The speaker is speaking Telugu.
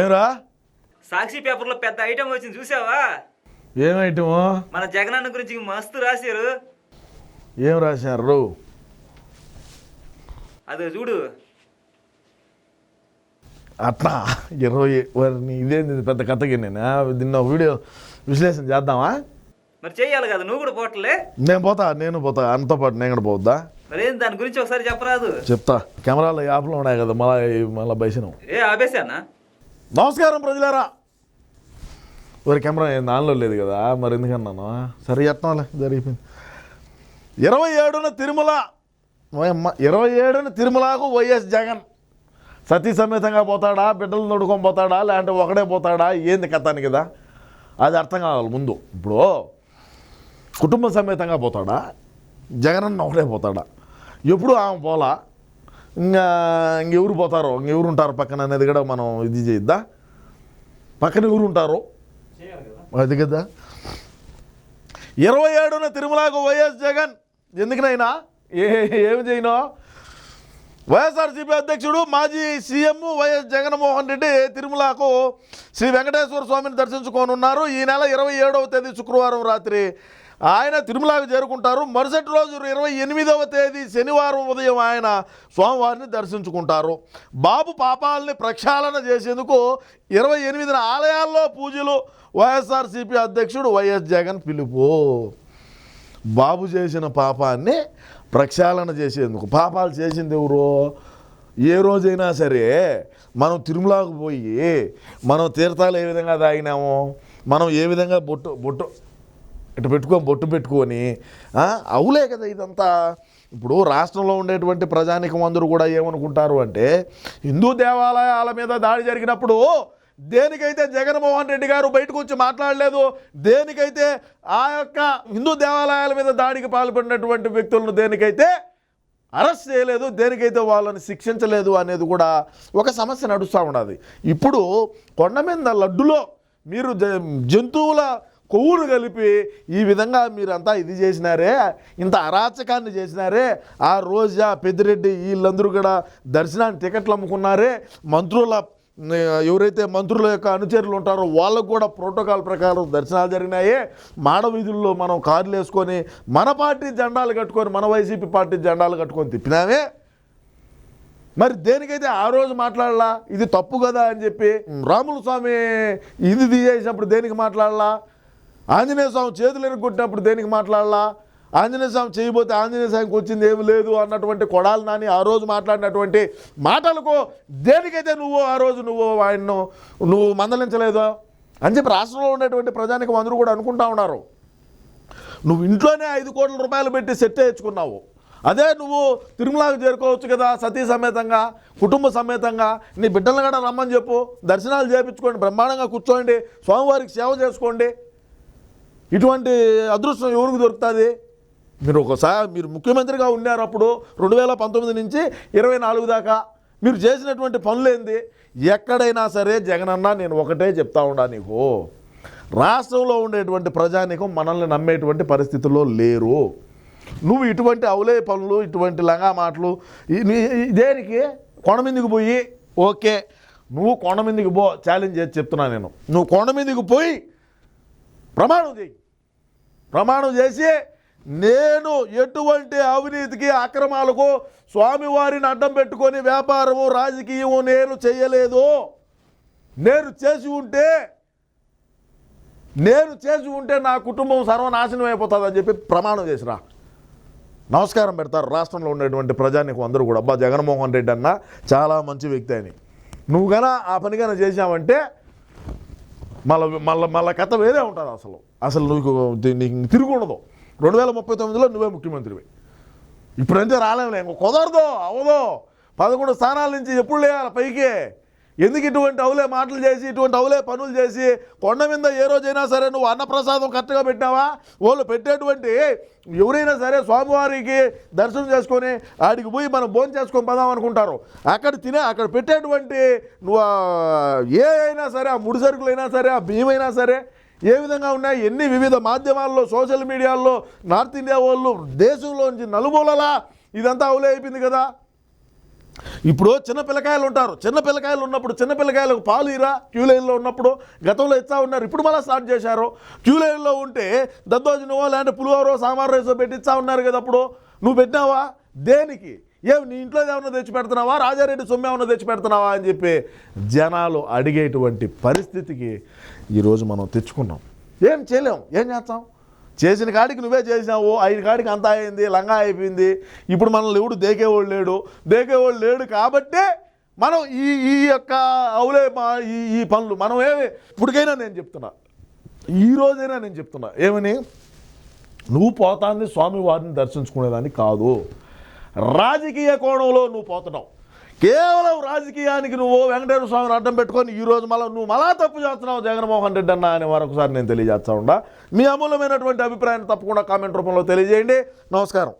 ఏమరా సాక్షి పేపర్లో పెద్ద ఐటమ్ వచ్చింది చూసావా? ఏం ఐటము మన జగనన్న గురించి మస్తు రాశారు. ఏం రాశారు? అదో చూడు. అట్లా ఇరవై వారిని ఇదేంది? ఇది పెద్ద కథకి నేను దీన్ని ఒక వీడియో విశ్లేషణ చేద్దామా? మరి చెయ్యాలి కదా నువ్వు కూడా పోవట్లే. నేను పోతా నేను పోతా. అంతో పాటు నేను కూడా పోద్దా మరి ఏం దాని గురించి ఒకసారి చెప్పరాదు. చెప్తా. కెమెరాలో యాప్లో ఉన్నాయి కదా మళ్ళా మళ్ళీ బైసినం ఏ ఆపేశానా నమస్కారం ప్రజలారా. మరి కెమెరా దానిలో లేదు కదా మరి ఎందుకన్నాను సరే ఎట్నాలే జరిగిపోయింది. ఇరవై ఏడున తిరుమల ఓయమ్మ, ఇరవై ఏడున తిరుమలకు వైఎస్ జగన్. సతీ సమేతంగా పోతాడా బిడ్డలు నడుకొని పోతాడా లేదంటే ఒకడే పోతాడా ఏంది కథాని కదా అది అర్థం కావాలి ముందు. ఇప్పుడు కుటుంబ సమేతంగా పోతాడా జగనన్న ఒకడే పోతాడా? ఎప్పుడు ఆమె పోలా? ఇంకా ఇంకెవరు పోతారో ఇంకెవరు ఉంటారు పక్కన అనేది కూడా మనం ఇది చేద్దా పక్కన ఎవరు ఉంటారు? అది కదా. ఇరవై ఏడున తిరుమలకు వైఎస్ జగన్. ఎందుకునైనా ఏ ఏమి చేయను? వైఎస్ఆర్సీపీ అధ్యక్షుడు మాజీ సీఎం వైఎస్ జగన్మోహన్ రెడ్డి తిరుమలకు శ్రీ వెంకటేశ్వర స్వామిని దర్శించుకోనున్నారు. ఈ నెల ఇరవై ఏడవ తేదీ శుక్రవారం రాత్రి. ఆయన తిరుమలకి చేరుకుంటారు. మరుసటి రోజు ఇరవై ఎనిమిదవ తేదీ శనివారం ఉదయం ఆయన స్వామివారిని దర్శించుకుంటారు. బాబు పాపాలని ప్రక్షాళన చేసేందుకు ఇరవై ఎనిమిదిన ఆలయాల్లో పూజలు వైఎస్ఆర్సీపీ అధ్యక్షుడు వైఎస్ జగన్ పిలుపు. బాబు చేసిన పాపాన్ని ప్రక్షాళన చేసేందుకు. పాపాలు చేసింది ఎవరు? ఏ రోజైనా సరే మనం తిరుమలకు పోయి మనం తీర్థాలు ఏ విధంగా తాగినాము మనం ఏ విధంగా బొట్టు బొట్టు ఇటు పెట్టుకొని బొట్టు పెట్టుకొని అవులే కదా ఇదంతా. ఇప్పుడు రాష్ట్రంలో ఉండేటువంటి ప్రజానికం అందరూ కూడా ఏమనుకుంటారు అంటే హిందూ దేవాలయాల మీద దాడి జరిగినప్పుడు దేనికైతే జగన్మోహన్ రెడ్డి గారు బయటకు వచ్చి మాట్లాడలేదు దేనికైతే ఆ యొక్క హిందూ దేవాలయాల మీద దాడికి పాల్పడినటువంటి వ్యక్తులను దేనికైతే అరెస్ట్ చేయలేదు దేనికైతే వాళ్ళని శిక్షించలేదు అనేది కూడా ఒక సమస్య నడుస్తూ ఉన్నది. ఇప్పుడు కొండ మీద లడ్డులో మీరు జ- జంతువుల కొవ్వును కలిపి ఈ విధంగా మీరంతా ఇది చేసినారే ఇంత అరాచకాన్ని చేసినారే ఆ రోజా పెద్దిరెడ్డి వీళ్ళందరూ కూడా దర్శనానికి టికెట్లు అమ్ముకున్నారే మంత్రుల ఎవరైతే మంత్రుల యొక్క అనుచరులు ఉంటారో వాళ్ళకు కూడా ప్రోటోకాల్ ప్రకారం దర్శనాలు జరిగినాయే. మాడ వీధుల్లో మనం కార్లు వేసుకొని మన పార్టీ జెండాలు కట్టుకొని మన వైసీపీ పార్టీ జెండాలు కట్టుకొని తిప్పినామే. మరి దేనికైతే ఆ రోజు మాట్లాడలా? ఇది తప్పు కదా అని చెప్పి రాముల స్వామి ఇది తీసేసినప్పుడు దేనికి మాట్లాడలా? ఆంజనేయ స్వామి చేతులు కొట్టినప్పుడు దేనికి మాట్లాడాలా? ఆంజనేయ స్వామి చేయబోతే ఆంజనేయ స్వామికి వచ్చింది ఏమి లేదు అన్నటువంటి కొడాలి నాని ఆ రోజు మాట్లాడినటువంటి మాటలకు దేనికైతే నువ్వు ఆ రోజు నువ్వు ఆయన్ను నువ్వు మందలించలేదో అని చెప్పి రాష్ట్రంలో ఉండేటువంటి ప్రజానికి అందరూ కూడా అనుకుంటా ఉన్నారు. నువ్వు ఇంట్లోనే ఐదు కోట్ల రూపాయలు పెట్టి సెట్ వేయించుకున్నావు అదే నువ్వు తిరుమలకు చేరుకోవచ్చు కదా సతీ సమేతంగా కుటుంబ సమేతంగా నీ బిడ్డలను కూడా రమ్మని చెప్పు దర్శనాలు చేయించుకోండి బ్రహ్మాండంగా కూర్చోండి స్వామివారికి సేవ చేసుకోండి. ఇటువంటి అదృష్టం ఎవరికి దొరుకుతుంది? మీరు ఒకసారి మీరు ముఖ్యమంత్రిగా ఉన్నారు అప్పుడు రెండు వేల పంతొమ్మిది నుంచి ఇరవై నాలుగు దాకా మీరు చేసినటువంటి పనులేంది? ఎక్కడైనా సరే జగనన్న నేను ఒకటే చెప్తా ఉండా నీకు. రాష్ట్రంలో ఉండేటువంటి ప్రజానికం మనల్ని నమ్మేటువంటి పరిస్థితుల్లో లేరు. నువ్వు ఇటువంటి అవులే పనులు ఇటువంటి లంగా మాటలు ఈ- నీ- దేనికి? కొండమిందికి పోయి ఓకే. నువ్వు కొండమిందికి పో ఛాలెంజ్ చేసి చెప్తున్నా నేను. నువ్వు కొండమిందికి పోయి ప్రమాణం చేయి. ప్రమాణం చేసి నేను ఎటువంటి అవినీతికి అక్రమాలకు స్వామివారిని అడ్డం పెట్టుకొని వ్యాపారము రాజకీయము నేను చేయలేదు. నేను చేసి ఉంటే నేను చేసి ఉంటే నా కుటుంబం సర్వనాశనం అయిపోతుంది అని చెప్పి ప్రమాణం చేసిరా నమస్కారం పెడతారు. రాష్ట్రంలో ఉండేటువంటి ప్రజానికి అందరూ కూడా. అబ్బా జగన్మోహన్ రెడ్డి అన్న చాలా మంచి వ్యక్తి అని నువ్వు గన ఆ పని కన్నా చేసావంటే మళ్ళీ మళ్ళీ మళ్ళీ కథ వేరే ఉంటుంది అసలు. అసలు నీకు నీకు తిరుగుండదు. రెండు వేల ముప్పై తొమ్మిదిలో నువ్వే ముఖ్యమంత్రివి. ఇప్పుడంతే రాలేములే ఇంకో కుదరదు అవదో. పదకొండు స్థానాల నుంచి ఎప్పుడు లేయాలి పైకి. ఎందుకు ఇటువంటి అవులే మాటలు చేసి ఇటువంటి అవులే పనులు చేసి కొండ మీద ఏ రోజైనా సరే నువ్వు అన్నప్రసాదం కరెక్ట్గా పెట్టినావా? వాళ్ళు పెట్టేటువంటి ఎవరైనా సరే స్వామివారికి దర్శనం చేసుకొని ఆడికి పోయి మనం భోజనం చేసుకొని పదాం అనుకుంటారు. అక్కడ తినే అక్కడ పెట్టేటువంటి నువ్వు ఏ అయినా సరే ఆ ముడి సరుకులైనా సరే ఆ బియ్యమైనా సరే ఏ విధంగా ఉన్నాయి? ఎన్ని వివిధ మాధ్యమాల్లో సోషల్ మీడియాల్లో నార్త్ ఇండియా వాళ్ళు దేశంలోంచి నలుమూలలా ఇదంతా అవులే అయిపోయింది కదా. ఇప్పుడు చిన్న పిల్లకాయలు ఉంటారు. చిన్న పిల్లకాయలు ఉన్నప్పుడు చిన్న పిల్లకాయలకు పాలు ఇరా క్యూ లైన్లో ఉన్నప్పుడు గతంలో ఇస్తా ఉన్నారు? ఇప్పుడు మళ్ళీ స్టార్ట్ చేశారు. క్యూ లైన్లో ఉంటే దద్దోజనవో లేదంటే పులిహోరో సాంబార్ రైసో పెట్టి ఇస్తా ఉన్నారు కదా అప్పుడు. నువ్వు పెట్టినావా? దేనికి? ఏం నీ ఇంట్లో ఏమన్నా తెచ్చి పెడుతున్నావా? రాజారెడ్డి సొమ్ము ఏమన్నా తెచ్చి పెడుతున్నావా అని చెప్పి జనాలు అడిగేటువంటి పరిస్థితికి ఈరోజు మనం తెచ్చుకున్నాం. ఏం చేయలేం. ఏం చేస్తాం? చేసిన కాడికి నువ్వే చేసినావు అయిన కాడికి అంతా అయింది లంగా అయిపోయింది. ఇప్పుడు మనల్ని ఎవడు దేకేవాడు లేడు. దేకేవాడు లేడు కాబట్టే మనం ఈ ఈ యొక్క అవులే ఈ ఈ పనులు మనం ఏమి ఇప్పటికైనా నేను చెప్తున్నా. ఈ రోజైనా నేను చెప్తున్నా. ఏమని? నువ్వు పోతాన్ని స్వామివారిని దర్శించుకునేదాన్ని కాదు. రాజకీయ కోణంలో నువ్వు పోతున్నావు. కేవలం రాజకీయానికి నువ్వు వెంకటేశ్వర స్వామిని అడ్డం పెట్టుకొని ఈ రోజు మళ్ళీ నువ్వు మళ్ళా తప్పు చేస్తున్నావు జగన్మోహన్ రెడ్డి అన్న అని మరొకసారి నేను తెలియజేస్తా ఉండా. మీ అమూల్యమైనటువంటి అభిప్రాయాన్ని తప్పకుండా కామెంట్ రూపంలో తెలియజేయండి. నమస్కారం.